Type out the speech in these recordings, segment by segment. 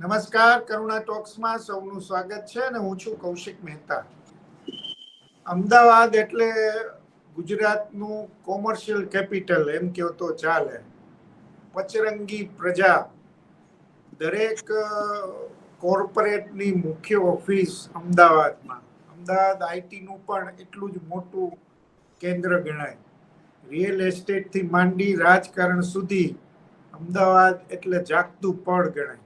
નમસ્કાર, કરુણા ટોક્સમાં સૌનું સ્વાગત છે અને હું છું કૌશિક મહેતા. અમદાવાદ એટલે ગુજરાતનું કોમર્શિયલ કેપિટલ, એમ કહો તો ચાલે. પચરંગી પ્રજા, દરેક કોર્પોરેટની મુખ્ય ઓફિસ અમદાવાદમાં. અમદાવાદ આઈટીનું પણ એટલું જ મોટું કેન્દ્ર ગણાય. રિયલ એસ્ટેટથી માંડી રાજકારણ સુધી અમદાવાદ એટલે જાગતું પડ ગણાય.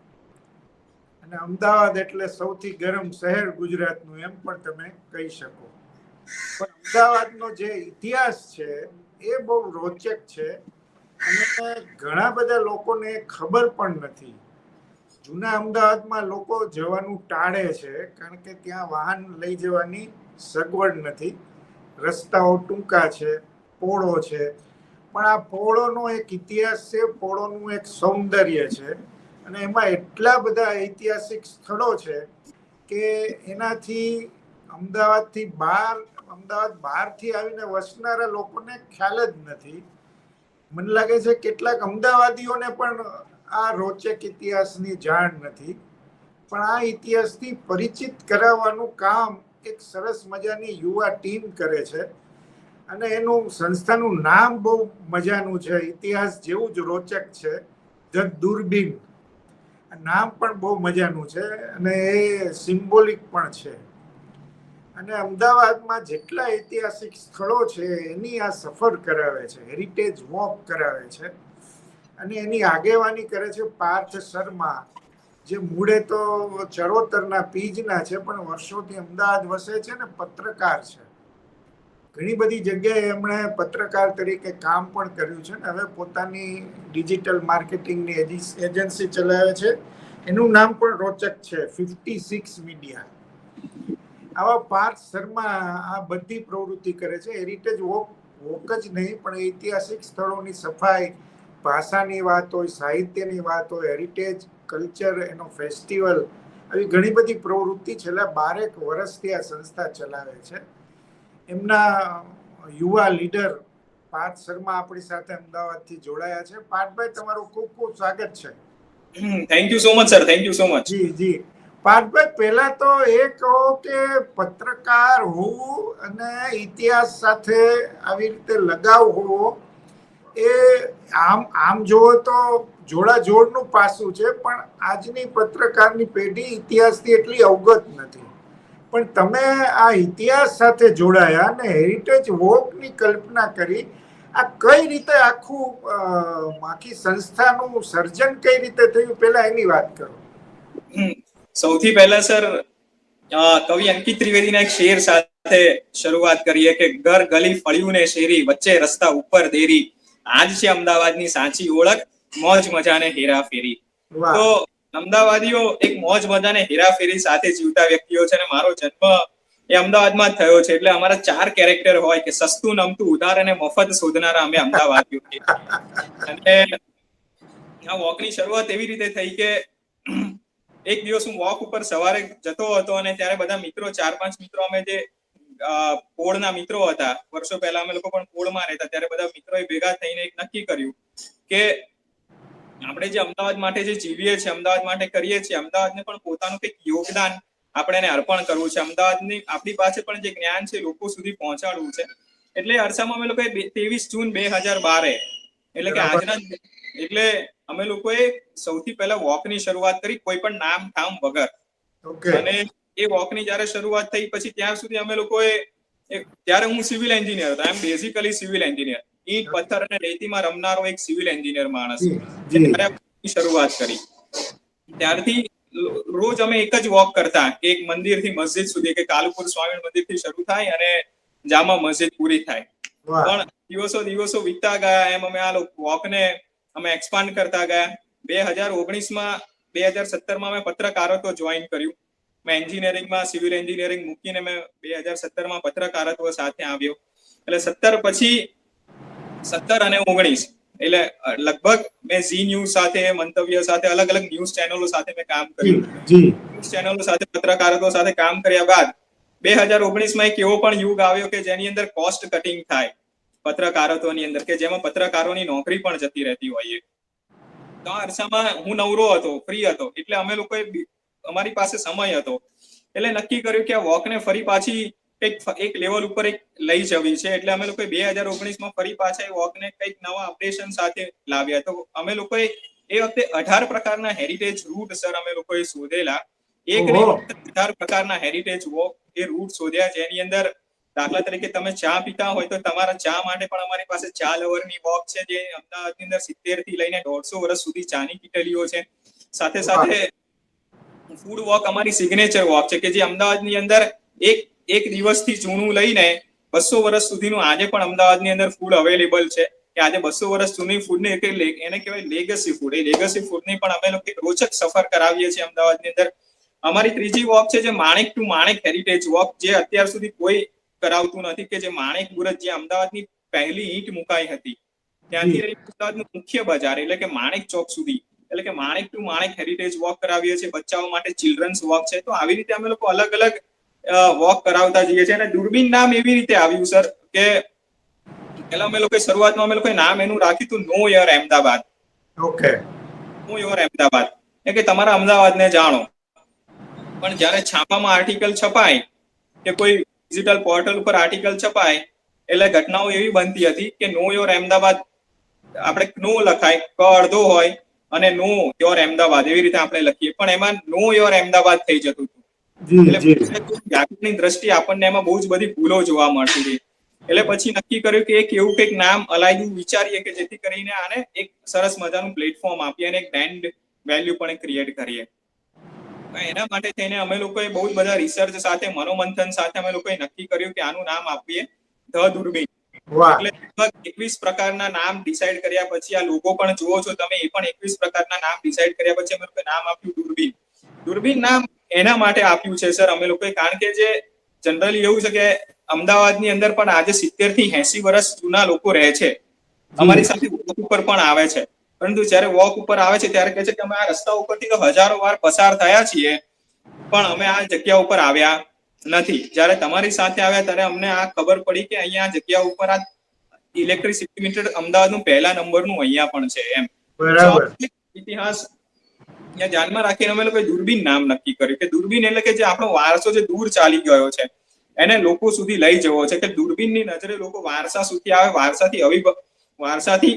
અને અમદાવાદ એટલે સૌથી ગરમ શહેર ગુજરાતનું એમ પણ તમે કહી શકો. પણ અમદાવાદનો જે ઇતિહાસ છે, એ બહુ રોચક છે અને ઘણા બધા લોકોને ખબર પણ નથી. જૂના અમદાવાદમાં લોકો જવાનું ટાળે છે કારણ કે ત્યાં વાહન લઈ જવાની સગવડ નથી. રસ્તાઓ ટૂંકા છે, પોળો છે. પણ આ પોળોનો એક ઇતિહાસ છે, પોળોનું એક સૌંદર્ય છે. અને એમાં એટલા બધા ઐતિહાસિક સ્થળો છે કે એનાથી અમદાવાદથી બહાર અમદાવાદ બહારથી આવીને વસનારા લોકોને ખ્યાલ જ નથી. મને લાગે છે કેટલાક અમદાવાદીઓને પણ આ રોચક ઇતિહાસની જાણ નથી. પણ આ ઇતિહાસથી પરિચિત કરાવવાનું કામ એક સરસ મજાની યુવા ટીમ કરે છે. અને એનું સંસ્થાનું નામ બહુ મજાનું છે. ઇતિહાસ જેવું જ રોચક છે. ધ દૂરબીન. નામ પણ બહુ મજાનું છે અને એ સિમ્બોલિક પણ છે. અને અમદાવાદમાં જેટલા ઐતિહાસિક સ્થળો છે, એની આ સફર કરાવે છે હેરિટેજ વોક કરાવે છે. અને એની આગેવાની કરે છે પાર્થ શર્મા, જે મૂળે તો ચરોતરના પીજના છે, પણ વર્ષોથી અમદાવાદ વસે છે ને પત્રકાર છે. ઘણી બધી જગ્યાએ એમણે પત્રકાર તરીકે કામ પણ કર્યું છે ને. હવે પોતાની ડિજિટલ માર્કેટિંગની એજન્સી ચલાવે છે. એનું નામ પણ રોચક છે, ફિફ્ટી સિક્સ મીડિયા. આવા પાર્થ શર્મા આ બધી પ્રવૃત્તિ કરે છે. હેરિટેજ વોક વોક જ નહીં, પણ ઐતિહાસિક સ્થળોની સફાઈ, ભાષાની વાત હોય, સાહિત્યની વાત હોય હેરિટેજ કલ્ચર એનો ફેસ્ટિવલ આવી ઘણી બધી પ્રવૃત્તિ છેલ્લા બારેક વર્ષથી આ સંસ્થા ચલાવે છે. એમના યુવા લીડર પાર્થ શર્મા આપણી સાથે અમદાવાદથી જોડાયા છે. પાર્થભાઈ તમારું ખૂબ ખૂબ સ્વાગત છે. Thank you so much sir thank you so much જી જી. પાર્થભાઈ પહેલા તો એ કહો કે પત્રકાર હોવું અને ઇતિહાસ સાથે આવી રીતે લગાવ હોવો એ આમ આમ જોવો તો જોડા જોડનું પાસું છે પણ આજની પત્રકારની પેઢી ઇતિહાસથી એટલી અવગત નથી. પણ તમે આ ઇતિહાસ સાથે જોડાયા અને હેરિટેજ વોકની કલ્પના કરી આ કઈ રીતે આખું આખી સંસ્થાનું સર્જન કઈ રીતે થયું પહેલા એની વાત કરો. સૌથી પહેલા સર કવિ અંકિત ત્રિવેદીના એક શેર સાથે શરૂઆત કરીએ કે ઘર ગલી ફળ્યું ને શેરી વચ્ચે રસ્તા ઉપર દેરી. આજ છે અમદાવાદની સાચી ઓળખ મોજ મજાને હેરાફેરી. તો અમદાવાદીઓ એક મોજ મજાને હેરાફેરી સાથે જીવતા વ્યક્તિઓ છે અને મારો જન્મ એ અમદાવાદમાં થયો છે. એટલે અમારા ચાર કેરેક્ટર હોય કે સસ્તું, નમતું ઉધાર અને મફત શોધનારા અમે અમદાવાદીઓ અને આ વોકની શરૂઆત એવી રીતે થઈ કે એક દિવસ હું વોક ઉપર સવારે જતો હતો અને ત્યારે બધા મિત્રો, ચાર પાંચ મિત્રો અમે જે પોળના મિત્રો હતા, વર્ષો પહેલા અમે લોકો પણ પોળમાં રહેતા, ત્યારે બધા મિત્રોએ ભેગા થઈને એક નક્કી કર્યું કે આપણે જે અમદાવાદ માટે જે જીવીએ છીએ અમદાવાદ માટે કરીએ છીએ અમદાવાદને પણ પોતાનું કંઈક યોગદાન આપણે એને અર્પણ કરવું છે. અમદાવાદની આપણી પાસે પણ જે જ્ઞાન છે લોકો સુધી પહોંચાડવું છે. એટલે અરસામાં અમે લોકોએ ત્રેવીસ જૂન બે હજાર બારે એટલે કે આજના એટલે અમે લોકોએ સૌથી પહેલા વોકની શરૂઆત કરી કોઈ પણ નામ ઠામ વગર. અને એ વોકની જયારે શરૂઆત થઈ પછી ત્યાં સુધી અમે લોકોએ ત્યારે હું સિવિલ એન્જિનિયર હતો એમ બેઝિકલી સિવિલ એન્જિનિયર. ઈંટ પથ્થર અને રેતીમાં રમનારો એક સિવિલ એન્જિનિયર માણસ. શરૂઆત કરી. ત્યારથી રોજ અમે એક જ વોક કરતા. એક મંદિરથી મસ્જિદ સુધી કે કાલુપુર સ્વામી મંદિરથી શરૂ થાય અને જામા મસ્જિદ પૂરી થાય. પણ દિવસો દિવસો વીતતા ગયા એમ અમે આ વોકને અમે એક્સપાન્ડ કરતા ગયા. બે હજાર ઓગણીસમાં બે હજાર સત્તરમાં મેં પત્રકારત્વ જોઈન કર્યું. મેં એન્જિનિયરિંગમાં સિવિલ એન્જિનિયરિંગ મૂકીને મેં બે હજાર સત્તરમાં પત્રકારત્વ સાથે આવ્યો. એટલે સત્તર પછી સત્તર અને ઓગણીસ. એટલે લગભગ મેં ઝી ન્યૂઝ સાથે મંતવ્ય સાથે અલગ અલગ ન્યૂઝ ચેનલો સાથે મેં કામ કર્યું. ન્યૂઝ ચેનલો સાથે પત્રકારકો સાથે કામ કર્યા બાદ બે હજાર ઓગણીસમાં એક એવો પણ યુગ આવ્યો કે જેની અંદર કોસ્ટ કટિંગ થાય. પત્રકારત્વની અંદર કે જેમાં પત્રકારોની નોકરી પણ જતી રહેતી હોય તો આ અરસામાં હું નવરો હતો ફ્રી હતો. એટલે અમે લોકોએ અમારી પાસે સમય હતો. એટલે નક્કી કર્યું કે આ વોકને ફરી પાછી કંઈક એક લેવલ ઉપર એક લઈ જવી છે. એટલે અમે લોકોએ બે હજાર ઓગણીસમાં ફરી પાછા એ વોકને કંઈક નવા અપડેશન સાથે લાવ્યા. તો અમે લોકોએ એ વખતે અઢાર પ્રકારના હેરિટેજ રૂટ સર અમે લોકોએ શોધેલા. એક અઢાર પ્રકારના હેરિટેજ વોક એ રૂટ શોધ્યા. જેની અંદર દાખલા તરીકે તમે ચા પીતા હોય તો તમારા ચા માટે પણ અમારી પાસે ચા લવરની વોક છે જે અમદાવાદની અંદર સિત્તેરથી લઈને દોઢસો વર્ષ સુધી ચાની કીટલીઓ છે. સાથે સાથે ફૂડ વોક અમારી સિગ્નેચર વોક છે કે જે અમદાવાદની અંદર એક એક દિવસથી જૂનું લઈને બસો વર્ષ સુધીનું આજે પણ અમદાવાદની અંદર ફૂડ અવેલેબલ છે. કે આજે બસો વર્ષ જૂની ફૂડને એને કહેવાય લેગસી ફૂડ એ લેગસી ફૂડની પણ અમે લોકો રોચક સફર કરાવીએ છીએ અમદાવાદની અંદર. અમારી ત્રીજી વોક છે જે Manek to Manek heritage walk જે અત્યાર સુધી કોઈ કરાવતું નથી કે જે માણેક મુરત જે અમદાવાદની પહેલી ઈંટ મુકાઈ હતી. ત્યાંથી. લઈને અમદાવાદનું મુખ્ય બજાર એટલે કે માણેક ચોક સુધી એટલે કે Manek to Manek heritage walk કરાવીએ છીએ. બચ્ચાઓ માટે ચિલ્ડ્રન્સ વોક છે. તો આવી રીતે અમે લોકો અલગ અલગ વોક કરાવતા જઈએ છીએ. અને દૂરબીન નામ એવી રીતે આવ્યું સર કે પેલા અમે લોકો શરૂઆતમાં અમે લોકો નામ એનું રાખ્યું હતું know your Ahmedabad okay know your Ahmedabad એ કે તમારા અમદાવાદને જાણો. પણ જ્યારે છાપામાં આર્ટિકલ છપાય કે કોઈ ડિજિટલ પોર્ટલ ઉપર આર્ટિકલ છપાય એટલે ઘટનાઓ એવી બનતી હતી કે નો યોર અમદાવાદ આપણે નો લખાય ક અડધો હોય અને નો યોર અમદાવાદ એવી રીતે આપણે લખીએ. પણ એમાં નો યોર અમદાવાદ થઈ જતું હતું. વ્યાકરણની દ્રષ્ટિએ આપણને એમાં બહુ જ બધી ભૂલો જોવા મળતી હતી. એટલે પછી નક્કી કર્યું કે એક એવું કંઈક નામ અલાયદું વિચારીએ કે જેથી કરીને આને એક સરસ મજાનું પ્લેટફોર્મ આપીએ અને એક બ્રાન્ડ વેલ્યુ પણ ક્રિએટ કરીએ. એના માટે થઈને અમે લોકોએ બહુ જ બધા રિસર્ચ સાથે મનોમંથન સાથે અમે લોકોએ નક્કી કર્યું કે આનું નામ આપીએ ધ દુર્બીન. એટલે લગભગ એકવીસ પ્રકારના નામ ડિસાઈડ કર્યા પછી આ લોગો પણ જુઓ છો તમે એ પણ એકવીસ પ્રકારના નામ ડિસાઈડ કર્યા પછી અમે લોકોએ નામ આપ્યું દૂરબીન. દૂરબીન નામ એના માટે આપ્યું છે સર. અમે લોકોએ કારણ કે જે જનરલી એવું છે કે અમદાવાદની અંદર પણ આજે સિત્તેરથી એસી વર્ષ જૂના લોકો રહે છે. અમારી સાથે વોક ઉપર પણ આવે છે. પરંતુ જ્યારે વોક ઉપર આવે છે ત્યારે કહે છે કે અમે આ રસ્તા ઉપરથી તો હજારો વાર પસાર થયા છીએ પણ અમે આ જગ્યા ઉપર આવ્યા નથી. જ્યારે તમારી સાથે આવ્યા ત્યારે અમને આ ખબર પડી કે અહીંયા આ જગ્યા ઉપર આ ઇલેક્ટ્રિસિટી મીટર અમદાવાદનું પહેલા નંબરનું અહીંયા પણ છે એમ. બરાબર. ઇતિહાસ ત્યાં ધ્યાનમાં રાખીને અમે લોકોએ દૂરબીન નામ નક્કી કર્યું કે દૂરબીન એટલે કે જે આપણો વારસો જે દૂર ચાલી ગયો છે એને લોકો સુધી લઈ જવો છે કે દૂરબીનની નજરે લોકો વારસા સુધી આવે વારસાથી અવિભ વારસાથી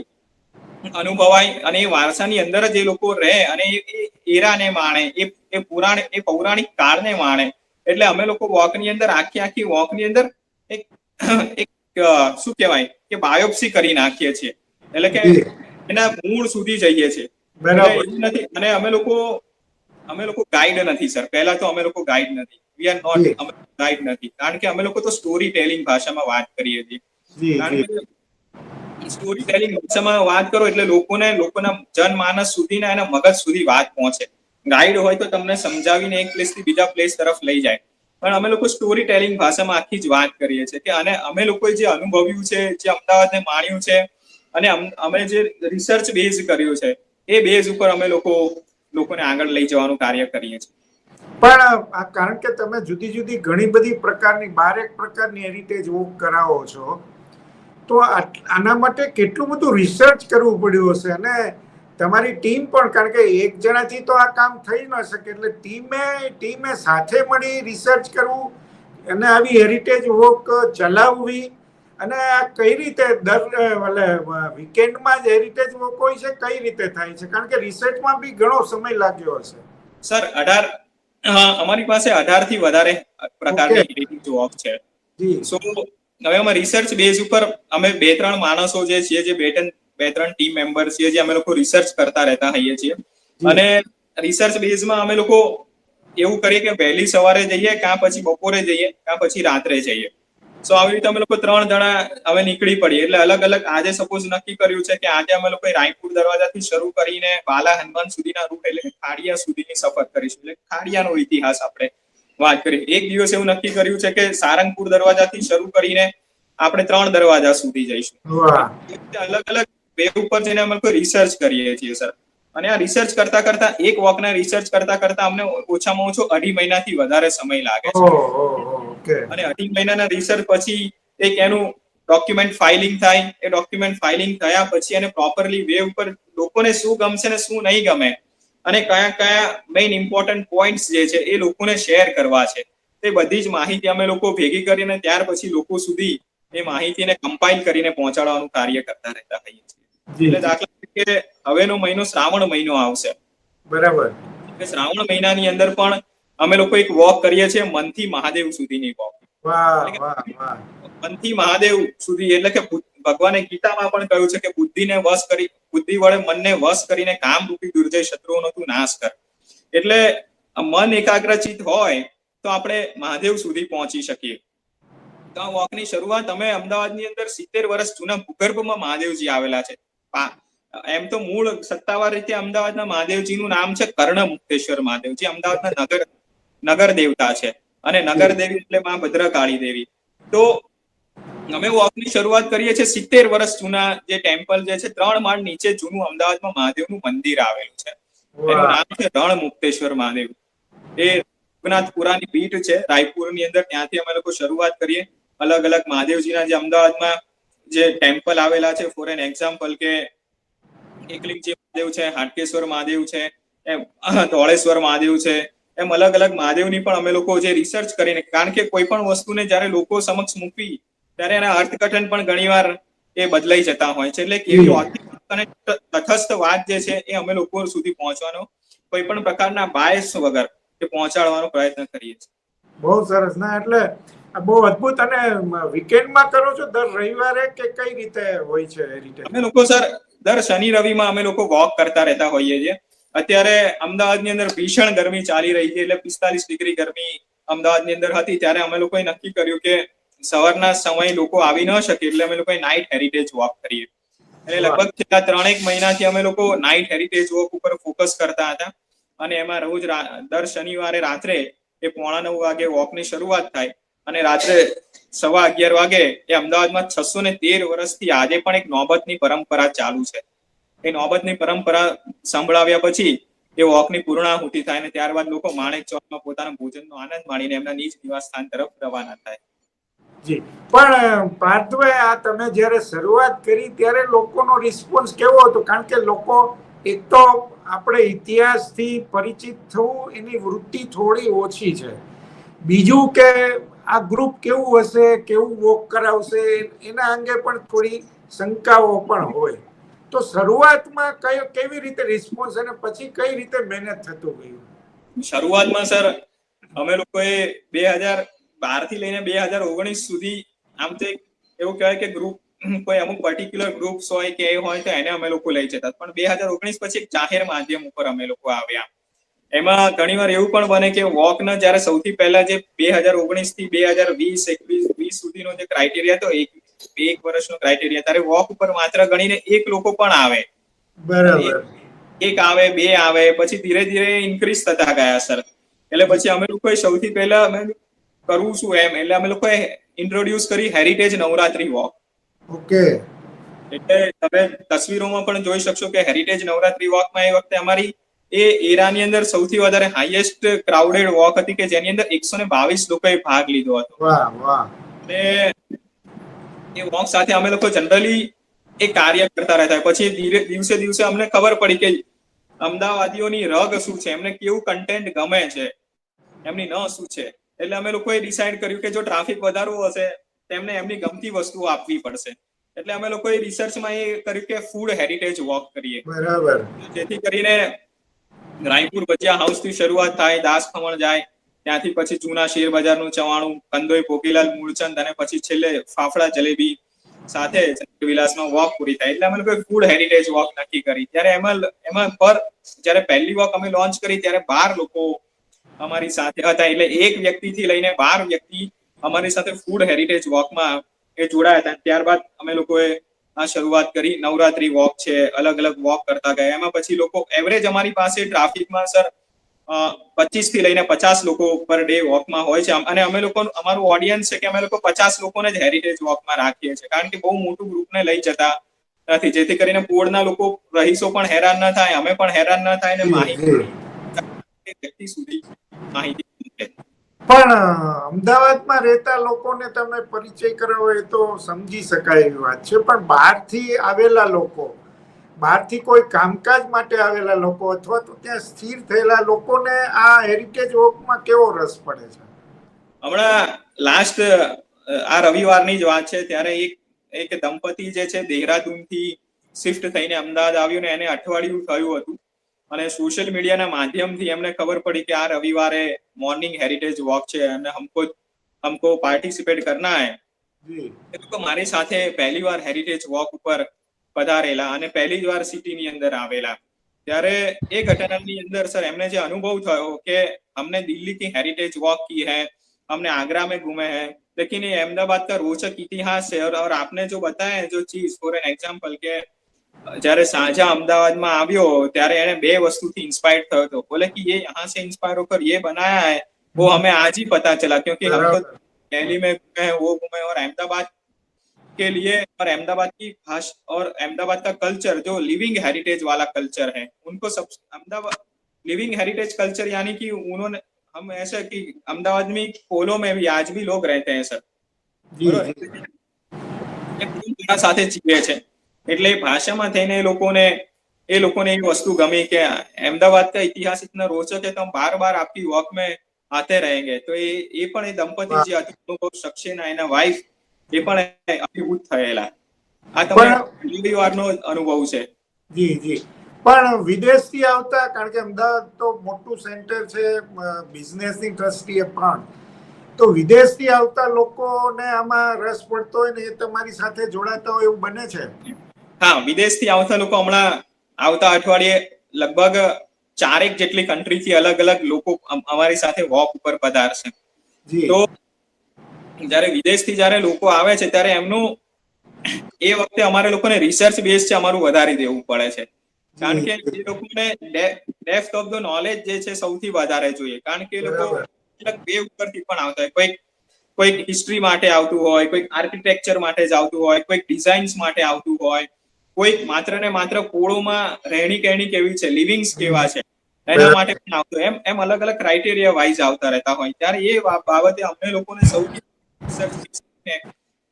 અનુભવાય અને એ વારસાની અંદર જ એ લોકો રહે અને એ એ એરાને માણે એ એ પુરાણ એ પૌરાણિક કાળને માણે. એટલે અમે લોકો વોકની અંદર આખી આખી વોકની અંદર એક એક શું કહેવાય કે બાયોપ્સી કરી નાખીએ છીએ. એટલે કે એના મૂળ સુધી જઈએ છીએ. અને અમે લોકો અમે લોકો ગાઈડ નથી સર પહેલા તો અમે લોકો ગાઈડ નથી. વી આર નોટ અમે ગાઈડ નથી. કારણ કે અમે લોકો તો સ્ટોરી ટેલિંગ ભાષામાં વાત કરીએ છીએ. સ્ટોરી ટેલિંગ ભાષામાં વાત કરો એટલે લોકોને લોકોના જનમાનસ સુધીના એના મગજ સુધી વાત પહોંચે. ગાઈડ હોય તો તમને સમજાવીને એક પ્લેસથી બીજા પ્લેસ તરફ લઈ જાય. પણ અમે લોકો સ્ટોરી ટેલિંગ ભાષામાં આખી જ વાત કરીએ છીએ કે અને અમે લોકોએ જે અનુભવ્યું છે જે અમદાવાદને માણ્યું છે અને અમે જે રિસર્ચ બેઝ કર્યું છે એ બેઝ ઉપર અમે લોકો લોકોને આગળ લઈ જવાનું કાર્ય કરીએ છીએ. પણ આ કારણ કે તમે જુદી જુદી ઘણી બધી પ્રકારની બારેક પ્રકારની હેરિટેજ વોક કરાવો છો, તો આના માટે કેટલું બધું રિસર્ચ કરવું પડ્યું હશે? અને તમારી ટીમ પણ, કારણ કે એક જણાથી તો આ કામ થઈ ન શકે, એટલે ટીમે ટીમે સાથે મળી રિસર્ચ કરવું, અને આવી હેરિટેજ વોક ચલાવવી અને આ કઈ રીતે દર એટલે વીકેન્ડમાં જ હેરિટેજ વોક હોય છે? કઈ રીતે થાય છે? કારણ કે રિસર્ચમાં બી ઘણો સમય લાગ્યો હશે. સર અઢાર અમારી પાસે અઢારથી વધારે પ્રકારની હેરિટેજ વોક છે. જી. સો હવે અમે રિસર્ચ બેઝ ઉપર અમે બે ત્રણ માણસો જે છીએ જે બે ત્રણ બે ત્રણ ટીમ મેમ્બર છીએ જે અમે લોકો રિસર્ચ કરતા રહેતા હોઈએ છીએ. અને રિસર્ચ બેઝમાં અમે લોકો એવું કરીએ કે વહેલી સવારે જઈએ કાં પછી બપોરે જઈએ કાં પછી રાત્રે જઈએ. સો આવી રીતે અમે લોકો ત્રણ જણા હવે નીકળી પડીએ. એટલે અલગ અલગ આજે સપોઝ નક્કી કર્યું છે કે આજે અમે લોકો રાયપુર દરવાજાથી શરૂ કરીને બાલા હનુમાન સુધીના રૂટ એટલે ખાડિયા સુધીની સફર કરીશું. એટલે ખાડિયાનો ઇતિહાસ આપણે વાત કરીએ. એક દિવસ એવું નક્કી કર્યું છે કે સારંગપુર દરવાજાથી શરૂ કરીને આપણે ત્રણ દરવાજા સુધી જઈશું. અલગ અલગ વે ઉપર જઈને અમે લોકો રિસર્ચ કરીએ છીએ સર અને આ રિસર્ચ કરતા કરતા એક વોકના રિસર્ચ કરતા કરતા અમને ઓછામાં ઓછો અઢી મહિનાથી વધારે સમય લાગે છે. અને અઢી મહિનાના રિસર્ચ પછી એક એનું ડોક્યુમેન્ટ ફાઇલિંગ થાય. એ ડોક્યુમેન્ટ ફાઇલિંગ થયા પછી એને પ્રોપરલી વે ઉપર લોકોને શું ગમશે ને શું નહીં ગમે અને કયા કયા મેઇન ઇમ્પોર્ટન્ટ પોઈન્ટ્સ જે છે એ લોકોને શેર કરવા છે. તે બધી જ માહિતી અમે લોકો ભેગી કરીને ત્યાર પછી લોકો સુધી એ માહિતીને કમ્પાઇલ કરીને પહોંચાડવાનું કાર્ય કરતા રહેતા હોઈએ છીએ. એટલે દાખલા તરીકે હવેનો મહિનો શ્રાવણ મહિનો આવશે. બરાબર. એટલે શ્રાવણ મહિનાની અંદર પણ અમે લોકો એક વોક કરીએ છીએ મનથી મહાદેવ સુધીની વોક મનથી મહાદેવ સુધી એટલે કે ભગવાને ગીતામાં પણ કહ્યું છે કે બુદ્ધિને વશ કરી બુદ્ધિ વડે મનને વશ કરીને કામ રૂપી દુર્જય શત્રુઓનો તું નાશ કર. એટલે મન એકાગ્રચિત હોય તો આપણે મહાદેવ સુધી પહોંચી શકીએ. તો આ વોકની શરૂઆત અમે અમદાવાદની અંદર સિત્તેર વર્ષ જૂના ભૂગર્ભમાં મહાદેવજી આવેલા છે. એમ તો મૂળ સત્તાવાર રીતે અમદાવાદના મહાદેવજીનું નામ છે કર્ણ મુક્તેશ્વર મહાદેવજી અમદાવાદના નગર નગર દેવતા છે. અને નગર દેવી એટલે માં ભદ્રકાળી દેવી. તો અમે વોકની શરૂઆત કરીએ છીએ સિત્તેર વર્ષ જૂના જે ટેમ્પલ જે છે ત્રણ માળ નીચે જૂનું અમદાવાદમાં મહાદેવનું મંદિર આવેલું છે. એનું નામ છે રણ મુક્તેશ્વર મહાદેવ. એ રઘુનાથપુરાની પીઠ છે રાયપુરની અંદર ત્યાંથી અમે લોકો શરૂઆત કરીએ. અલગ અલગ મહાદેવજીના જે અમદાવાદમાં જે ટેમ્પલ આવેલા છે ફોર એન એક્ઝામ્પલ કે એકલિંગજી મહાદેવ છે હાટકેશ્વર મહાદેવ છે એમ ધોળેશ્વર મહાદેવ છે એમ અલગ અલગ મહાદેવની પણ અમે લોકો જે રિસર્ચ કરીને કારણ કે કોઈ પણ વસ્તુને જ્યારે લોકો સમક્ષ મૂકવી ત્યારે એના અર્થઘટન પણ ઘણીવાર એ બદલાઈ જતા હોય છે. એટલે કેવી અને તટસ્થ વાત જે છે એ અમે લોકો સુધી પહોંચવાનો કોઈ પણ પ્રકારના બાયસ વગર એ પહોંચાડવાનો પ્રયત્ન કરીએ છીએ. બહુ સરસ. ના એટલે બહુ અદ્ભુત અને વીકેન્ડમાં કરો છો દર રવિવારે કે કઈ રીતે હોય છે હેરિટેજ અમે લોકો, સર, દર શનિ રવિમાં અમે લોકો વોક કરતા રહેતા હોઈએ છીએ. અત્યારે અમદાવાદની અંદર ભીષણ ગરમી ચાલી રહી છે, એટલે પિસ્તાલીસ ડિગ્રી ગરમી અમદાવાદની અંદર હતી. ત્યારે અમે લોકોએ નક્કી કર્યું કે સવારના સમય લોકો આવી ન શકે, એટલે અમે લોકોએ નાઇટ હેરિટેજ વોક કરીએ. એટલે લગભગ છેલ્લા ત્રણેક મહિનાથી અમે લોકો નાઇટ હેરિટેજ વોક ઉપર ફોકસ કરતા હતા. અને એમાં રોજ દર શનિવારે રાત્રે એ પોણા નવ વાગે વોકની શરૂઆત થાય. અને રાત્રે સવા અગિયાર વાગે એ અમદાવાદમાં છસો ને તેર વર્ષથી આજે પણ એક નોબતની પરંપરા ચાલુ છે. એ નોબતની પરંપરા સંભળાવ્યા પછી એ વોકની પૂર્ણાહુતિ થાય અને ત્યારબાદ લોકો માણેક ચોકમાં પોતાના ભોજનનો આનંદ માણીને એમના નિજ નિવાસ સ્થાન તરફ રવાના થાય. જી. પણ પાર્થભાઈ આ તમે જ્યારે શરૂઆત કરી ત્યારે લોકોનો રિસ્પોન્સ કેવો હતો? કારણ કે લોકો એક તો આપણે ઇતિહાસથી પરિચિત થવું એની વૃત્તિ થોડી ઓછી છે. બીજું કે આ ગ્રુપ કેવું હશે, કેવું વોક કરાવશે, એના અંગે પણ થોડી શંકાઓ પણ હોય. તો શરૂઆતમાં કયો, કેવી રીતે રિસ્પોન્સ અને પછી કઈ રીતે મહેનત થતું ગયું? શરૂઆતમાં સર, અમે લોકોએ બે હજાર બારથી લઈને બે હજાર ઓગણીસ સુધી આમ તો એવું કહેવાય કે ગ્રુપ કોઈ અમુક પર્ટિક્યુલર ગ્રુપ્સ હોય કે એ હોય તો એને અમે લોકો લઈ જતા. પણ બે હજાર ઓગણીસ પછી એક જાહેર માધ્યમ ઉપર અમે લોકો આવ્યા. એમાં ઘણીવાર એવું પણ બને કે વોકના જ્યારે સૌથી પહેલા જે બે હજાર ઓગણીસથી બે હજાર વીસ એકવીસ વીસ સુધીનો જે ક્રાઇટેરિયા હતો એક બે એક વર્ષનો ક્રાઇટેરિયા ત્યારે વોક ઉપર માત્ર ગણીને એક લોકો પણ આવે. બરાબર. એક આવે બે આવે પછી ધીરે ધીરે ઇન્ક્રીઝ થતા ગયા સર એટલે પછી અમે લોકોએ સૌથી પહેલા અમે કરવું શું એમ? એટલે અમે લોકોએ ઇન્ટ્રોડ્યુસ કરી હેરિટેજ નવરાત્રી વોક. ઓકે. એટલે તમે તસવીરોમાં પણ જોઈ શકશો કે હેરિટેજ નવરાત્રી વોકમાં એ વખતે અમારી એ એરાની અંદર સૌથી વધારે હાઈએસ્ટ ક્રાઉડેડ વોક હતી કે જેની અંદર એકસો ને બાવીસ લોકોએ ભાગ લીધો હતો. અને એ વોક સાથે અમે લોકો જનરલી એ કાર્ય કરતા રહેતા. પછી દિવસે દિવસે અમને ખબર પડી કે અમદાવાદીઓની રગ શું છે? એમને કેવું કન્ટેન્ટ ગમે છે? એમની ન શું છે? એટલે અમે લોકોએ ડિસાઈડ કર્યું કે જો ટ્રાફિક વધારવું હશે તેમને એમની ગમતી વસ્તુઓ આપવી પડશે. એટલે અમે લોકોએ રિસર્ચમાં એ કર્યું કે ફૂડ હેરિટેજ વોક કરીએ. બરાબર. જેથી કરીને રાયપુર ભજીયા હાઉસથી શરૂઆત થાય, દાસ ખમણ જાય, ત્યાંથી પછી જૂના શેર બજારનું ચવાણું, કંદોઈ પોકીલાલ મૂળચંદ અને પછી છેલ્લે ફાફડા, જલેબી સાથે વિલાસમાં વોક પૂરી થાય. એટલે અમે લોકોએ ફૂડ હેરિટેજ વોક નક્કી કરી. ત્યારે એમાં એમાં પર જ્યારે પહેલી વોક અમે લોન્ચ કરી, ત્યારે બાર લોકો અમારી સાથે હતા. એટલે એક વ્યક્તિથી લઈને બાર વ્યક્તિ અમારી સાથે ફૂડ હેરિટેજ વોકમાં એ જોડાયા હતા. ત્યારબાદ અમે લોકોએ શરૂઆત કરી. નવરાત્રી વોક છે અલગ અલગ વોક કરતા ગયા. એમાં પછી લોકો એવરેજ અમારી પાસે ટ્રાફિકમાં સર પચીસથી લઈને પચાસ લોકો પર ડે વોકમાં હોય છે. અને અમે લોકો અમારું ઓડિયન્સ છે કે અમે લોકો પચાસ લોકોને જ હેરિટેજ વોકમાં રાખીએ છીએ. કારણ કે બહુ મોટું ગ્રુપને લઈ જતા નથી. જેથી કરીને પોળના લોકો રહીશો પણ હેરાન ન થાય અમે પણ હેરાન ન થાય ને માહિતી વ્યક્તિ સુધી માહિતી. પણ અમદાવાદમાં રહેતા લોકોને તમે પરિચય કરાવો એ તો સમજી શકાય એવી વાત છે. પણ બહારથી આવેલા લોકો, બહારથી કોઈ કામકાજ માટે આવેલા લોકો અથવા તો ત્યાં સ્થિર થયેલા લોકોને આ હેરિટેજ વોકમાં કેવો રસ પડે છે? હમણાં લાસ્ટ આ રવિવારની જ વાત છે. ત્યારે એક એક દંપતી જે છે, દેહરાદૂનથી શિફ્ટ થઈને અમદાવાદ આવ્યું ને એને અઠવાડિયું થયું હતું. અને સોશિયલ મીડિયાના માધ્યમથી એમને ખબર પડી કે આ રવિવારે મોર્નિંગ હેરિટેજ વોક છે અને હમકો હમકો પાર્ટિસિપેટ કરના હે જી એ લોકો મારી સાથે પહેલી વાર હેરિટેજ વોક ઉપર પધારેલા અને પહેલી જ વાર સિટીની અંદર આવેલા ત્યારે એ ઘટનાની અંદર સર એમને જે અનુભવ થયો કે हमने दिल्ली की हेरिटेज वॉक की है हमने आगरा में घूमे हैं लेकिन ये अहमदाबाद का रोचक इतिहास है और और आपने जो बताया है जो चीज फॉर एन एग्जाम्पल કે જ્યારે સાંજા અમદાવાદમાં આવ્યો ત્યારે એને બે વસ્તુથી ઇન્સ્પાયર્ડ થયો હતો બોલે કે ये यहाँ से इंस्पायर होकर ये बनाया है वो हमें आज ही पता चला क्योंकि हम तो બરાબર. दिल्ली में घूमे हैं वो घूमे और अहमदाबाद के लिए और अहमदाबाद की भाषा और अहमदाबाद का कल्चर जो लिविंग हेरिटेज वाला कल्चर है उनको सब अहमदाबाद लिविंग हेरिटेज कल्चर यानी कि उन्होंने हम ऐसा कि अहमदाबाद में पोलो में भी आज भी लोग रहते हैं सर જી બરોબર. જી. એ પરંપરા સાથે જીવે છે એટલે એ ભાષામાં થઈને એ લોકોને એ લોકોને એ વસ્તુ ગમી કે અમદાવાદ કા ઇતિહાસ ઇતના રોચક હે તો બાર બાર આપકી વોક મેં આતે રહેંગે. તો એ એ પણ એ દંપતી જે હતું અનુભવ સક્સેના એના વાઇફ એ પણ અભિભૂત થયેલા. આ તમારો પહેલી વારનો અનુભવ છે. જી જી. પણ વિદેશથી આવતા કારણ કે અમદાવાદ તો મોટું સેન્ટર છે બિઝનેસની દ્રષ્ટિએ પણ. તો વિદેશથી આવતા લોકોને આમાં રસ પડતો હોય ને એ તમારી સાથે જોડાતા હોય એવું બને છે? હા વિદેશથી આવતા લોકો હમણાં આવતા અઠવાડિયે લગભગ ચારેક જેટલી કન્ટ્રીથી અલગ અલગ લોકો અમારી સાથે વોક ઉપર પધારશે. તો જ્યારે વિદેશથી જ્યારે લોકો આવે છે ત્યારે એમનું એ વખતે અમારે લોકોને રિસર્ચ બેઝ છે અમારું વધારી દેવું પડે છે. કારણ કે એ લોકોને ડેપ્થ ઓફ ધ નોલેજ જે છે સૌથી વધારે જોઈએ. કારણ કે એ લોકો બે ઉપરથી પણ આવતા હોય. કોઈક કોઈક હિસ્ટ્રી માટે આવતું હોય કોઈક આર્કિટેક્ચર માટે જ આવતું હોય કોઈક ડિઝાઇન્સ માટે આવતું હોય. કોઈક માત્ર ને માત્ર પોળોમાં રહેણી કહેણી કેવી છે? લિવિંગ્સ કેવા છે? એના માટે પણ આવતું એમ એમ અલગ અલગ ક્રાઇટેરિયા વાઇઝ આવતા રહેતા હોય. ત્યારે એ બાબતે અમને લોકોને સૌથી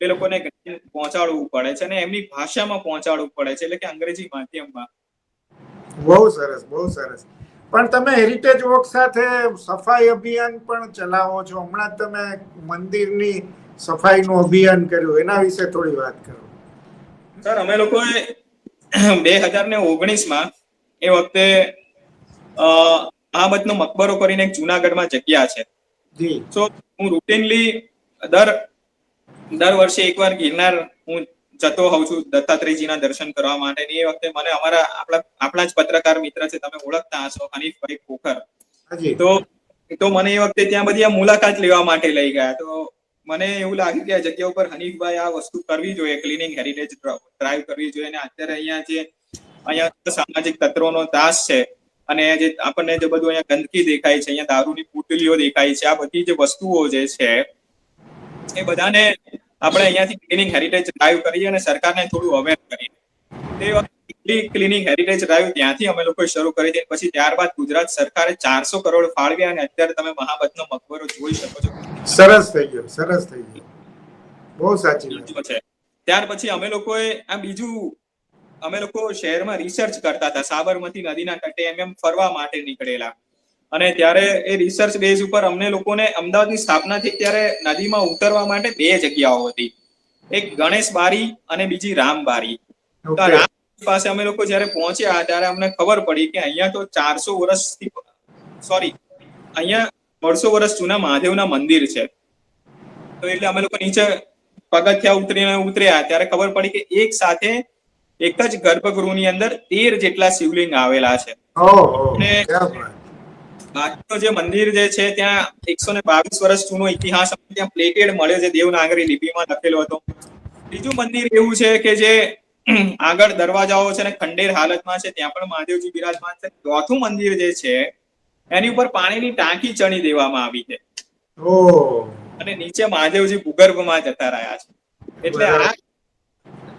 એ લોકોને પહોંચાડવું પડે છે અને એમની ભાષામાં પહોંચાડવું પડે છે. એટલે કે અંગ્રેજી માધ્યમમાં. બહુ સરસ બહુ સરસ. પણ તમે હેરિટેજ વોક સાથે સફાઈ અભિયાન પણ ચલાવો છો? હમણાં તમે મંદિરની સફાઈનું અભિયાન કર્યું. એના વિશે થોડી વાત કરો. સર અમે લોકોએ બે હજાર ને ઓગણીસમાં એ વખતે અહમદનો મકબરો કરીને એક જુનાગઢમાં જગ્યા છે. સો હું રૂટીનલી દર દર વર્ષે એકવાર ગિરનાર હું જતો હોઉં છું દત્તાત્રેયજીના દર્શન કરવા માટે એ વખતે મને અમારા આપણા આપણા જ પત્રકાર મિત્ર છે તમે ઓળખતા હશો હનીફભાઈ ખોખર. તો તો મને એ વખતે ત્યાં બધી મુલાકાત લેવા માટે લઈ ગયા. તો મને એવું લાગ્યું કે આ જગ્યા ઉપર હનીફભાઈ આ વસ્તુ કરવી જોઈએ ક્લિનિંગ હેરિટેજ ડ્રાઈવ કરવી જોઈએ અને અત્યારે અહીંયા જે, અહીંયા સામાજિક તત્વોનો તાસ છે અને જે આપણને જે બધું અહીંયા ગંદકી દેખાય છે, અહીંયા દારૂની પુટલીઓ દેખાય છે, આ બધી જે વસ્તુઓ જે છે, એ બધાને આપણે અહીંયાથી ક્લિનિંગ હેરિટેજ ડ્રાઈવ કરીએ અને સરકારને થોડું અવેર કરીએ. તે ક્લિનિંગ હેરિટેજ રહ્યું ત્યાંથી અમે લોકોએ શરૂ કરી હતી પછી ત્યારબાદ ગુજરાત સરકારે ચારસો કરોડ ફાળવ્યા અને અત્યારે તમે મહાબતનો મકબરો જોઈ શકો છો. સરસ થઈ ગયો સરસ થઈ ગયો. બહુ સાચી છે. ત્યાર પછી અમે લોકોએ આ બીજું અમે લોકો શહેરમાં રિસર્ચ કરતા હતા. સાબરમતી નદીના તટે એમ એમ ફરવા માટે નીકળેલા. અને ત્યારે એ રિસર્ચ બેઝ ઉપર અમને લોકોને અમદાવાદની સ્થાપના થઈ ત્યારે નદીમાં ઉતરવા માટે બે જગ્યાઓ હતી. એક ગણેશ બારી અને બીજી રામ બારી. રામ પાસે અમે લોકો જ્યારે પહોંચ્યા ત્યારે અમને ખબર પડી કે અહીંયા તો ચારસો વર્ષથી સોરી અહીંયા દોઢસો વર્ષ જૂના મહાદેવના મંદિર છે. તો એટલે અમે લોકો નીચે પગથિયા ઉતરીને ઉતર્યા. ત્યારે ખબર પડી કે એક સાથે એક જ ગર્ભગૃહની અંદર તેર જેટલા શિવલિંગ આવેલા છે. અને બાકીનો જે મંદિર જે છે ત્યાં એકસો ને બાવીસ વર્ષ જૂનો ઇતિહાસ ત્યાં પ્લેટેડ મળ્યો છે. દેવનાગરી લિપિમાં લખેલો હતો. બીજું મંદિર એવું છે કે જે આગળ દરવાજાઓ છે ને ખંડેર હાલતમાં છે ત્યાં પણ મહાદેવજી બિરાજમાન છે. ચોથું મંદિર જે છે એની ઉપર પાણીની ટાંકી ચણી દેવામાં આવી છે. અને નીચે મહાદેવજી ભૂગર્ભમાં જતા રહ્યા છે. એટલે આ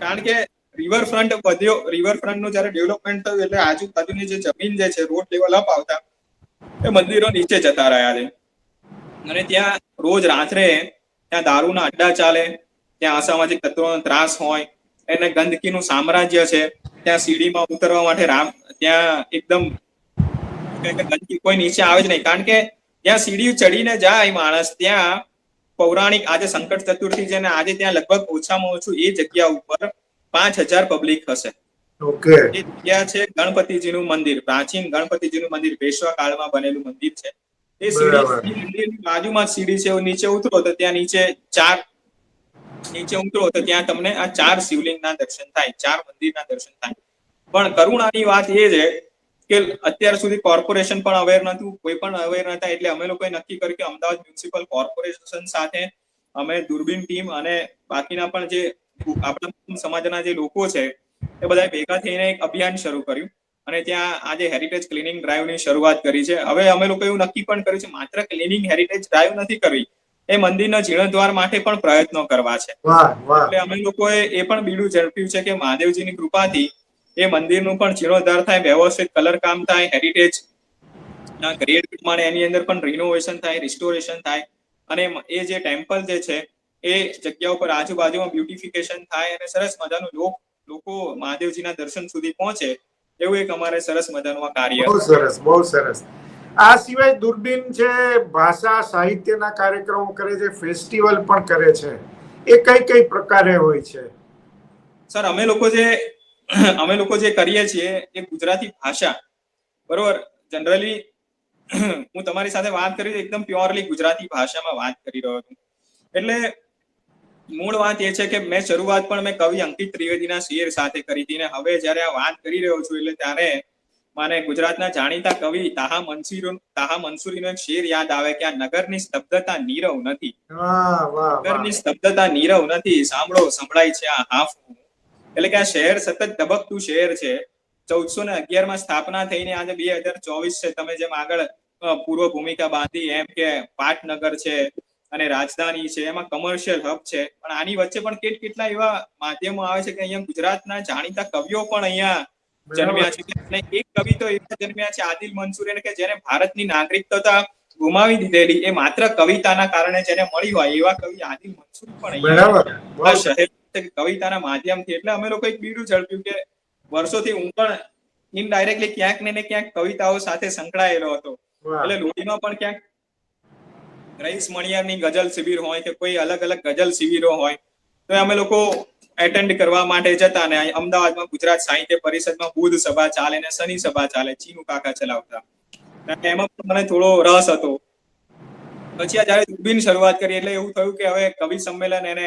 કારણ કે રિવરફ્રન્ટ વધ્યો રિવરફ્રન્ટનું જયારે ડેવલપમેન્ટ થયું એટલે આજુબાજુની જે જમીન જે છે રોડ લેવલ અપ આવતા એ મંદિરો નીચે જતા રહ્યા છે. અને ત્યાં રોજ રાત્રે ત્યાં દારૂના અડ્ડા ચાલે ત્યાં અસામાજિક તત્વોનો ત્રાસ હોય એને ગંદકીનું સામ્રાજ્ય છે ત્યાં સીડીમાં ઉતરવા માટે રામ ત્યાં એકદમ ગંદકી કોઈ નીચે આવે જ નહીં. કારણ કે ત્યાં સીડી ચડીને જાય માણસ ત્યાં પૌરાણિક આજે સંકટ ચતુર્થી છે ને આજે ત્યાં લગભગ ઓછામાં ઓછું એ જગ્યા ઉપર પાંચ હજાર પબ્લિક હશે. ઓકે. એ જગ્યા છે ગણપતિજીનું મંદિર પ્રાચીન ગણપતિજીનું મંદિર પેશવા કાળમાં બનેલું મંદિર છે. એ. સીડી બાજુમાં સીડી છે નીચે ઉતરો તો ત્યાં નીચે ચાર નીચે ઉતરો તો ત્યાં તમને આ ચાર શિવલિંગના દર્શન થાય, ચાર મંદિરના દર્શન થાય. પણ કરુણાની વાત એ છે કે અત્યાર સુધી કોર્પોરેશન પણ અવેર નતું કોઈ પણ અવેર નતા એટલે અમે લોકોએ નક્કી કર્યું કે અમદાવાદ મ્યુનિસિપલ કોર્પોરેશન સાથે અમે દૂરબીન ટીમ અને બાકીના પણ જે આપણા સમાજના જે લોકો છે, એ બધા ભેગા થઈને એક અભિયાન શરૂ કર્યું અને ત્યાં આજે હેરિટેજ ક્લિનિંગ ડ્રાઈવની શરૂઆત કરી છે. હવે અમે લોકો એવું નક્કી પણ કર્યું છે, માત્ર ક્લિનિંગ હેરિટેજ ડ્રાઈવ નથી કરવી એ મંદિરના જીર્ણોદ્વાર માટે પણ પ્રયત્નો કરવા છે. એટલે અમે લોકોએ એ પણ બીડું ઝડપ્યું છે કે મહાદેવજીની કૃપાથી એ મંદિરનું પણ જીર્ણોદ્ધાર થાય વ્યવસ્થિત કલર કામ થાય હેરિટેજ ના ગ્રેડ પ્રમાણે એની અંદર પણ રિનોવેશન થાય રિસ્ટોરેશન થાય. અને એ જે ટેમ્પલ જે છે એ જગ્યા ઉપર આજુબાજુમાં બ્યુટિફિકેશન થાય અને સરસ મજાનું લોક લોકો મહાદેવજીના દર્શન સુધી પહોંચે એવું એક અમારે સરસ મજાનું આ કાર્ય બહુ સરસ બહુ સરસ. આ સિવાય દૂરબીન છે ભાષા સાહિત્યના કાર્યક્રમો કરે છે, ફેસ્ટિવલ પણ કરે છે, એ કઈ કઈ પ્રકારે હોય છે? સર, અમે લોકો જે, અમે લોકો જે કરીએ છીએ એ ગુજરાતી ભાષા. બરોબર? જનરલી હું તમારી સાથે વાત કરી એકદમ પ્યોરલી ગુજરાતી ભાષામાં વાત કરી રહ્યો છું. એટલે મૂળ વાત એ છે કે મેં શરૂઆત પણ મેં કવિ અંકિત ત્રિવેદીના શેર સાથે કરી હતી ને હવે જ્યારે આ વાત કરી રહ્યો છું એટલે ત્યારે મને ગુજરાતના જાણીતા કવિ તાહા મનસુરી તાહા મનસુરીનો એક શેર યાદ આવે કે આ નગરની સ્તબ્ધતા નીરવ નથી. નગરની સ્તબ્ધતા નીરવ નથી. સાંભળો સંભળાય છે આ હાફ એટલે કે આ શહેર સતત ધબકતું શહેર છે. ચૌદસો ને અગિયારમાં સ્થાપના થઈને આજે બે હજાર ચોવીસ છે. તમે જેમ આગળ પૂર્વ ભૂમિકા બાંધી એમ કે પાટનગર છે અને રાજધાની છે એમાં કમર્શિયલ હબ છે. પણ આની વચ્ચે પણ કેટ કેટલા એવા માધ્યમો આવે છે કે અહીંયા ગુજરાતના જાણીતા કવિઓ પણ અહીંયા જન્મ્યા છે. અને એક કવિ તો એવા જન્મ્યા છે આદિલ મંસૂર કે જેને ભારતની નાગરિકતા ગુમાવી દીધેલી એ માત્ર કવિતાના કારણે જેને મળી હોય એવા કવિ આદિલ મંસૂર પણ બરાબર. આ શહેર કવિતાના માધ્યમથી. એટલે અમે લોકો એક બીડું ઝડપ્યું કે વર્ષોથી હું પણ ઇનડાયરેક્ટલી ક્યાંક ને ને ક્યાંક કવિતાઓ સાથે સંકળાયેલો હતો. એટલે લોહીમાં પણ ક્યાંક રઈસ મણિયારની ગઝલ શિબિર હોય કે કોઈ અલગ અલગ ગઝલ શિબિરો હોય તો અમે લોકો એટેન્ડ કરવા માટે જતા ને અમદાવાદમાં ગુજરાત સાહિત્ય પરિષદમાં બુધ સભા ચાલે ને શનિ સભા ચાલે ચીનુ કાકા ચલાવતા. એમાં પણ મને થોડો રસ હતો. પછી આ જયારે દુર્બીન શરૂઆત કરી એટલે એવું થયું કે હવે કવિ સંમેલન એને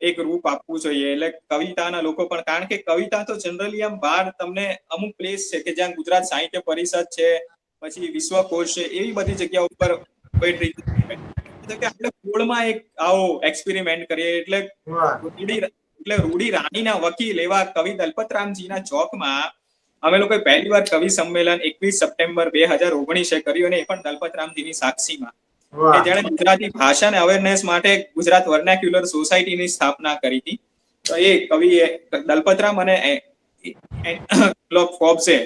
એક રૂપ આપવું જોઈએ. એટલે કવિતાના લોકો પણ કારણ કે કવિતા તો જનરલી આમ બહાર તમને અમુક પ્લેસ છે કે જ્યાં ગુજરાત સાહિત્ય પરિષદ છે પછી વિશ્વકોશ છે એવી બધી જગ્યા ઉપર પોએટ્રી કે આપણે કોળમાં એક આવો એક્સપેરિમેન્ટ કરીએ. એટલે એટલે રૂડી રાણીના વકીલ એવા કવિ દલપતરામજીના ચોકમાં અમે લોકોએ પહેલી વાર કવિ સંમેલન એકવીસ સપ્ટેમ્બર બે હજાર ઓગણીસે કર્યું અને એ પણ દલપતરામજીની સાક્ષીમાં. કે જેણે ગુજરાતી ભાષાને અવેરનેસ માટે ગુજરાત વર્નેક્યુલર સોસાયટીની સ્થાપના કરી હતી. તો એ કવિ દલપતરામ અને ક્લોક ફોબ્સે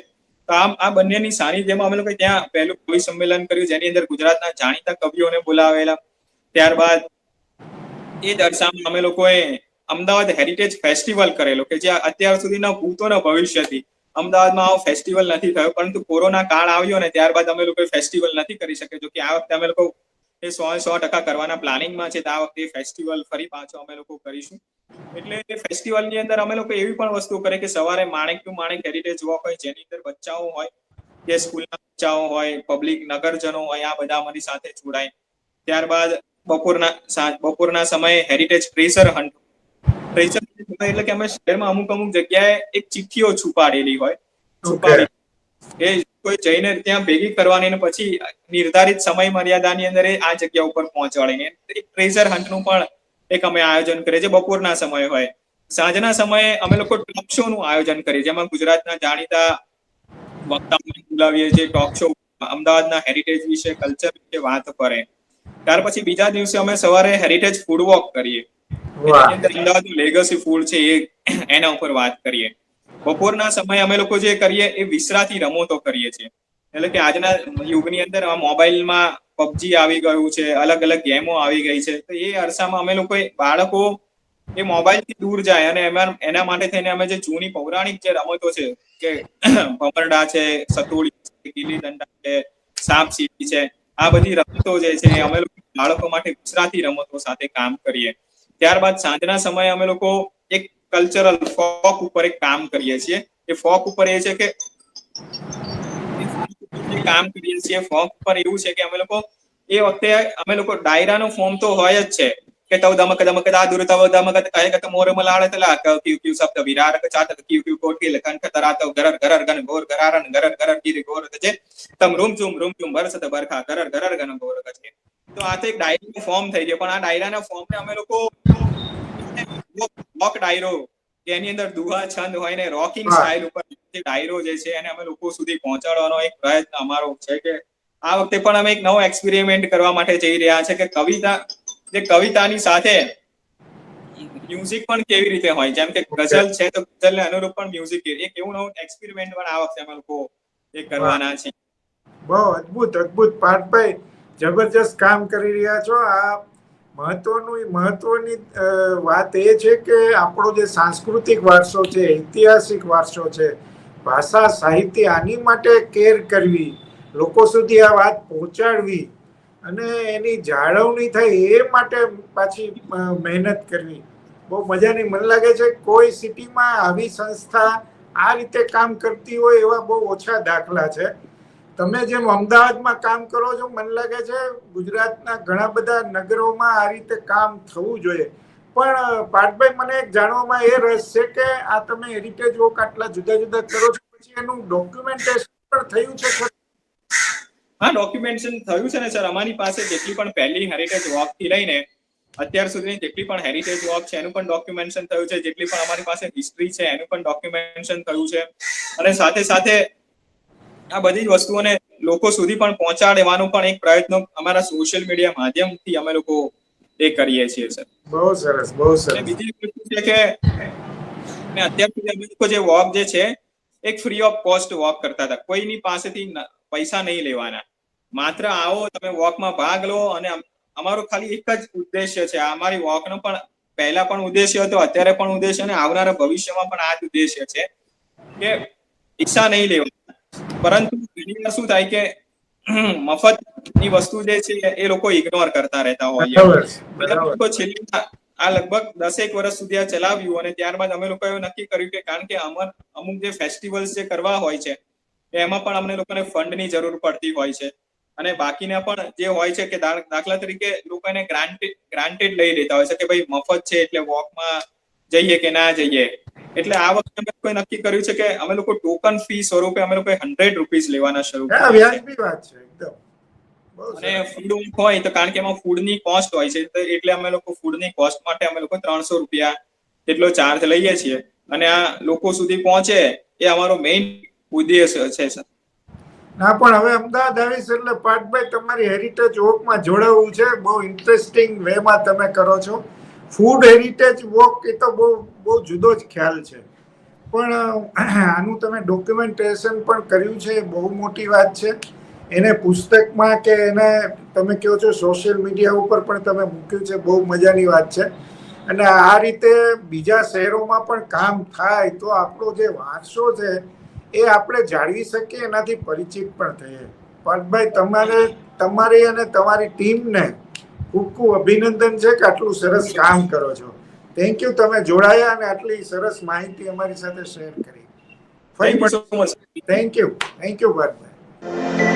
તો આમ આ બંનેની સાનિધ્યમાં અમે લોકો ત્યાં પહેલું કવિ સંમેલન કર્યું જેની અંદર ગુજરાતના જાણીતા કવિઓને બોલાવેલા. ત્યારબાદ એ દર્શામાં અમે લોકોએ અમદાવાદ હેરિટેજ ફેસ્ટિવલ કરેલો, કે જે અત્યાર સુધીના ભૂતોના ભવિષ્યથી અમદાવાદમાં આવો ફેસ્ટિવલ નથી થયો, પરંતુ કોરોના કાળ આવ્યો ને ત્યારબાદ અમે લોકો ફેસ્ટિવલ નથી કરી શકે જો કે આ વખતે અમે લોકો એ સો સો ટકા કરવાના પ્લાનિંગમાં છે, તો આ વખતે ફેસ્ટિવલ ફરી પાછો અમે લોકો કરીશું. એટલે એ ફેસ્ટિવલની અંદર અમે લોકો એવી પણ વસ્તુ કરે કે સવારે Manek to Manek heritage walk હોય, જેની અંદર બચ્ચાઓ હોય, કે સ્કૂલના બચ્ચાઓ હોય પબ્લિક નગરજનો હોય, આ બધા અમારી સાથે જોડાય. ત્યારબાદ બપોરના બપોરના સમયે હેરિટેજ ટ્રેઝર હન્ટ ટ્રેઝર એટલે કે અમે શહેરમાં અમુક અમુક જગ્યાએ એક ચિઠ્ઠીઓ છુપાડેલી હોય. છુપાડી. એ કોઈ જઈને ત્યાં ભેગી કરવાની અને પછી નિર્ધારિત સમય મર્યાદાની અંદર એ આ જગ્યા ઉપર પહોંચાડીને એક ટ્રેઝર હન્ટનું પણ એક અમે આયોજન કરીએ છીએ બપોરના સમયે હોય. સાંજના સમયે અમે લોકો ટોક શો નું આયોજન કરીએ જેમાં ગુજરાતના જાણીતા વક્તાઓને બોલાવીએ છીએ ટોક શો અમદાવાદના હેરિટેજ વિશે કલ્ચર વિશે વાત કરે. ત્યાર પછી બીજા દિવસે અમે સવારે હેરિટેજ ફૂડ વોક કરીએ. અમદાવાદનું લેગસી ફૂડ છે એ એના ઉપર વાત કરીએ. બપોરના સમયે અમે લોકો જે કરીએ એ વિસરાતી રમતો કરીએ છીએ. એટલે કે આજના યુગની અંદર મોબાઈલમાં પબજી આવી ગયું છે અલગ અલગ ગેમો આવી ગઈ છે. તો એ અરસામાં અમે લોકો બાળકો એ મોબાઈલથી દૂર જાય અને એમાં એના માટે થઈને અમે જે જૂની પૌરાણિક જે રમતો છે કે ભમરડા છે સતોડી છે ગીલી દંડા છે સાપ સીડી છે આ બધી રમતો જે છે, અમે લોકો બાળકો માટે ગુજરાતી રમતો સાથે કામ કરીએ. ત્યારબાદ સાંજના સમયે અમે લોકો એક કલ્ચરલ ફોક ઉપર એક કામ કરીએ છીએ. એ ફોક ઉપર એ છે કે કામ કરીએ છીએ. ફોક ઉપર એવું છે કે અમે લોકો એ વખતે અમે લોકો ડાયરાનો ફોર્મ તો હોય જ છે. તવ દમક કહે કે મોર મલાળ તલા ક ક્યુ ક્યુ શબ્દ વિરારક ચાતક ક્યુ ક્યુ કોટી લખન ખતરા તવ ગરર ગરર ગન ગોર ગરારન ગરર ગરર ગીરી ગોર તજે તમ રૂમ ચુમ રૂમ ચુમ બરસત બરખા ગરર ગરર ગન ગોર કજે તો આ તો એક ડાયરાનું ફોર્મ થઈ ગયો પણ આ ડાયરાના ફોર્મને અમે લોકો રોક ડાયરો કે એની અંદર દુહા છંદ હોય ને રોકિંગ સ્ટાઇલ ઉપર જે ડાયરો જે છે એને અમે લોકો સુધી પહોંચાડવાનો એક પ્રયત્ન અમારો છે કે આ વખતે પણ અમે એક નવો એક્સપેરિમેન્ટ કરવા માટે જઈ રહ્યા છે કે કવિતા જે કવિતાની સાથે મ્યુઝિક પણ કેવી રીતે હોય? જેમ કે ગઝલ છે તો ગઝલને અનુરૂપ પણ મ્યુઝિક એક એવું નવું એક્સપેરિમેન્ટ પણ આ વખતે અમે લોકો એ કરવાના છે. બહુ અદ્ભુત અદ્ભુત પાર્થભાઈ જબરજસ્ત કામ કરી રહ્યા છો. આ મહત્વનું, મહત્વની વાત એ છે કે આપણો જે સાંસ્કૃતિક વારસો છે, ઐતિહાસિક વારસો છે, ભાષા, સાહિત્ય આની માટે કેર કરવી, લોકો સુધી આ વાત પહોંચાડવી અને એની જાળવણી થાય એ માટે પાછી મહેનત કરવી. બહુ મજાની મને લાગે છે કોઈ સિટીમાં આવી સંસ્થા આ રીતે કામ કરતી હોય એવા બહુ ઓછા દાખલા છે. તમે જેમ અમદાવાદમાં કામ કરો છો, મને લાગે છે ગુજરાતના ઘણા બધા નગરોમાં આ રીતે કામ થવું જોઈએ. પણ પાર્થભાઈ, મને એક જાણવામાં એ રસ છે કે આ તમે હેરિટેજ વોક આટલા જુદા જુદા કરો છો, પછી એનું ડોક્યુમેન્ટેશન પણ થયું છે? હા ડોક્યુમેન્ટેશન થયું છે ને સર અમારી પાસે જેટલી પણ પહેલી હેરિટેજ વોકથી લઈને અત્યાર સુધીની જેટલી પણ હેરિટેજ વોક છે એનું પણ ડોક્યુમેન્ટેશન થયું છે. જેટલી પણ અમારી પાસે હિસ્ટ્રી છે એનું પણ ડોક્યુમેન્ટેશન થયું છે. અને સાથે સાથે આ બધી જ વસ્તુઓને લોકો સુધી પણ પહોંચાડવાનો પણ એક પ્રયત્ન અમારા સોશિયલ મીડિયા માધ્યમથી અમે લોકો એ કરીએ છીએ સર બહુ સરસ બહુ સરસ. બીજી એક વસ્તુ છે કે અત્યાર સુધી અમે લોકો જે વોક જે છે એક ફ્રી ઓફ કોસ્ટ વોક કરતા હતા. કોઈની પાસેથી પૈસા નહીં લેવાના. માત્ર આવો તમે વોકમાં ભાગ લો અને અમારો ખાલી એક જ ઉદ્દેશ્ય છે. અમારી વોકનો પણ પહેલા પણ ઉદ્દેશ્ય હતો અત્યારે પણ ઉદ્દેશ્ય અને આવનારા ભવિષ્યમાં પણ આ જ ઉદ્દેશ્ય છે કે પૈસા નહીં લેવાના. પરંતુ ઘણી વાર શું થાય કે મફતની વસ્તુ જે છે એ લોકો ઇગ્નોર કરતા રહેતા હોય. છેલ્લા આ લગભગ દસેક વર્ષ સુધી આ ચલાવ્યું અને ત્યારબાદ અમે લોકો એવું નક્કી કર્યું કે કારણ કે અમર અમુક જે ફેસ્ટિવલ્સ જે કરવા હોય છે એમાં પણ અમને લોકોને ફંડની જરૂર પડતી હોય છે. અને બાકીના પણ જે હોય છે કે દાખલા તરીકે લોકોને ગ્રાન્ટેડ ગ્રાન્ટેડ લઈ લેતા હોય છે કે ભાઈ મફત છે એટલે વોકમાં જઈએ કે ના જઈએ. એટલે આ વખતે અમે લોકોએ નક્કી કર્યું છે કે અમે લોકો ટોકન ફી સ્વરૂપે અમે લોકોએ હંડ્રેડ રૂપીઝ લેવાના શરૂ અને ફૂડ હોય તો કારણ કે એમાં ફૂડની કોસ્ટ હોય છે એટલે અમે લોકો ફૂડની કોસ્ટ માટે અમે લોકો ત્રણસો રૂપિયા એટલો ચાર્જ લઈએ છીએ. અને આ લોકો સુધી પહોંચે એ અમારો મેઇન ઉદ્દેશ્ય છે, સર. ના, પણ હવે અમદાવાદ આવીશ એટલે પાટભાઈ તમારી હેરિટેજ વોકમાં જોડાવવું છે. બહુ ઇન્ટરેસ્ટિંગ વેમાં તમે કરો છો. ફૂડ હેરિટેજ વોક એ તો બહુ બહુ જુદો જ ખ્યાલ છે. પણ આનું તમે ડોક્યુમેન્ટેશન પણ કર્યું છે, એ બહુ મોટી વાત છે. એને પુસ્તકમાં કે એને તમે કહો છો સોશિયલ મીડિયા ઉપર પણ તમે મૂક્યું છે, બહુ મજાની વાત છે. અને આ રીતે બીજા શહેરોમાં પણ કામ થાય તો આપણો જે વારસો છે એ આપણે જાળવી શકીએ એનાથી પરિચિત પણ થઈએ. પાર્થભાઈ તમારે તમારી અને તમારી ટીમને ખૂબ ખૂબ અભિનંદન છે કે આટલું સરસ કામ કરો છો. થેન્ક યુ તમે જોડાયા અને આટલી સરસ માહિતી અમારી સાથે શેર કરી. થેન્ક યુ ફરી thank you thank you Parthbhai